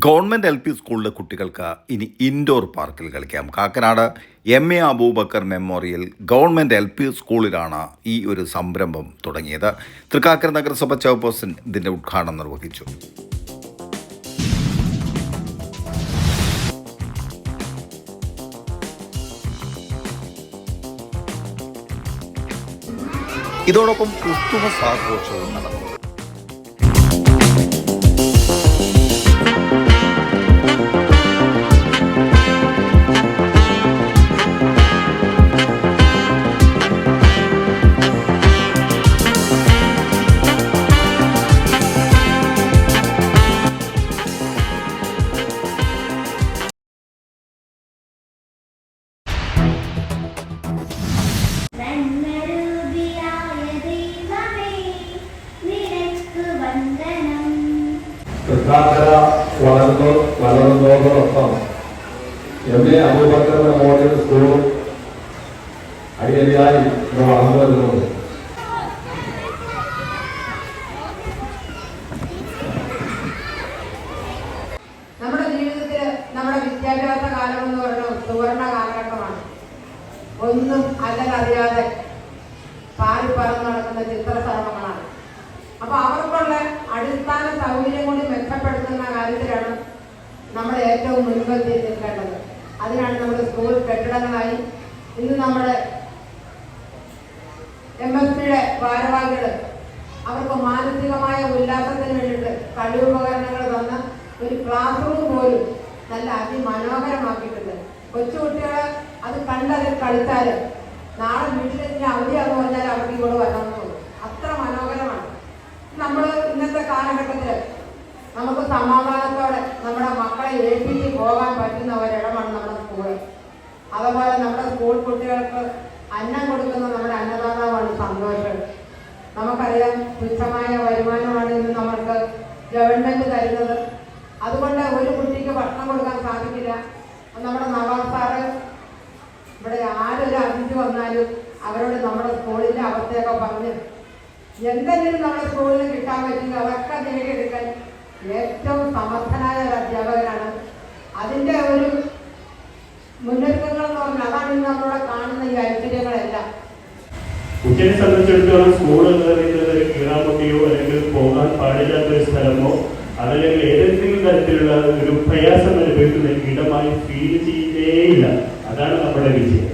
Government L P സ്കൂളിലെ കുട്ടികൾക്ക് ഇനി ഇൻഡോർ പാർക്കിൽ കളിക്കാം. Kakkanad M A Abubakar memorial government L P സ്കൂളിലാണ് ഈ ഒരു സംരംഭം തുടങ്ങിയത്. തൃക്കാക്കര നഗരസഭ ചെയർപേഴ്സൺ ഇതിന്റെ ഉദ്ഘാടനം നിർവഹിച്ചു. ഇതോടൊപ്പം ക്രിസ്തുമസ് ആഘോഷവും നടന്നു. തൃക്കാക്കര വളർന്നു വളർന്നതോടൊപ്പം എം എ അബൂബക്കർ മെമ്മോറിയൽ സ്കൂളും അടിയടിയായി വളർന്നു വരുന്നുണ്ട്. ഒന്നും അല്ലതറിയാതെ പാറി നടക്കുന്ന ചിത്രസർമ്മങ്ങളാണ് അപ്പൊ അവർക്കുള്ള അടിസ്ഥാന സൗകര്യം കൂടി മെച്ചപ്പെടുത്തുന്ന കാര്യത്തിലാണ് നമ്മൾ ഏറ്റവും മുൻപന്തിയിൽ നിൽക്കേണ്ടത്. അതിനാണ് നമ്മുടെ സ്കൂൾ കെട്ടിടങ്ങളായി ഇന്ന് നമ്മുടെ എം എസ് പിയുടെ ഭാരവാഹികൾ അവർക്ക് മാനസികമായ ഉല്ലാസത്തിന് വേണ്ടിയിട്ട് കഴിവുപകരണങ്ങൾ തന്ന് ഒരു ക്ലാസ് റൂം പോലും നല്ല അതിമനോഹരമാക്കിയിട്ടുണ്ട്. കൊച്ചുകുട്ടികളെ അത് കണ്ടതിൽ കളിച്ചാൽ നാളെ വീട്ടിൽ ഇനി ഏൽപ്പിച്ച് പോകാൻ പറ്റുന്ന ഒരിടമാണ് നമ്മുടെ സ്കൂൾ അതുപോലെ നമ്മുടെ സ്കൂൾ കുട്ടികൾക്ക് അന്നം കൊടുക്കുന്ന നമ്മുടെ അന്നദാതാവാണ് സന്തോഷം. നമുക്കറിയാം തുച്ഛമായ വരുമാനമാണ് ഇന്ന് നമ്മൾക്ക് ഗവൺമെന്റ് തരുന്നത്. അതുകൊണ്ട് ഒരു കുട്ടിക്ക് ഭക്ഷണം കൊടുക്കാൻ സാധിക്കില്ല. നമ്മുടെ നവാസ് സാറ് ഇവിടെ ആരൊരു അതിഥി വന്നാലും അവരോട് നമ്മുടെ സ്കൂളിന്റെ അവസ്ഥയൊക്കെ പറഞ്ഞ് എന്തെങ്കിലും നമ്മുടെ സ്കൂളിൽ കിട്ടാൻ പറ്റില്ല അതൊക്കെ നേടിയെടുക്കാൻ ഏറ്റവും സമർത്ഥനായ ഒരു അധ്യാപകനാണ്. അതിന്റെ ഒരു മുന്നൊരുക്കങ്ങൾ എന്ന് പറഞ്ഞാൽ അതാണ് ഇന്ന് നമ്മളിവിടെ കാണുന്ന ഈ ഐശ്വര്യങ്ങളെല്ലാം. കുട്ടിയെ സംബന്ധിച്ചിടത്തോളം സ്കൂൾ എന്ന് പറയുന്നത് ഒരു കീഴാമുട്ടിയോ അല്ലെങ്കിൽ പോകാൻ പാടില്ലാത്ത ഒരു സ്ഥലമോ അതല്ലെങ്കിൽ ഏതെങ്കിലും തരത്തിലുള്ള ഒരു പ്രയാസം അനുഭവിക്കുന്ന ഇടമായി ഫീൽ ചെയ്യുന്നേയില്ല അതാണ് നമ്മുടെ വിജയം.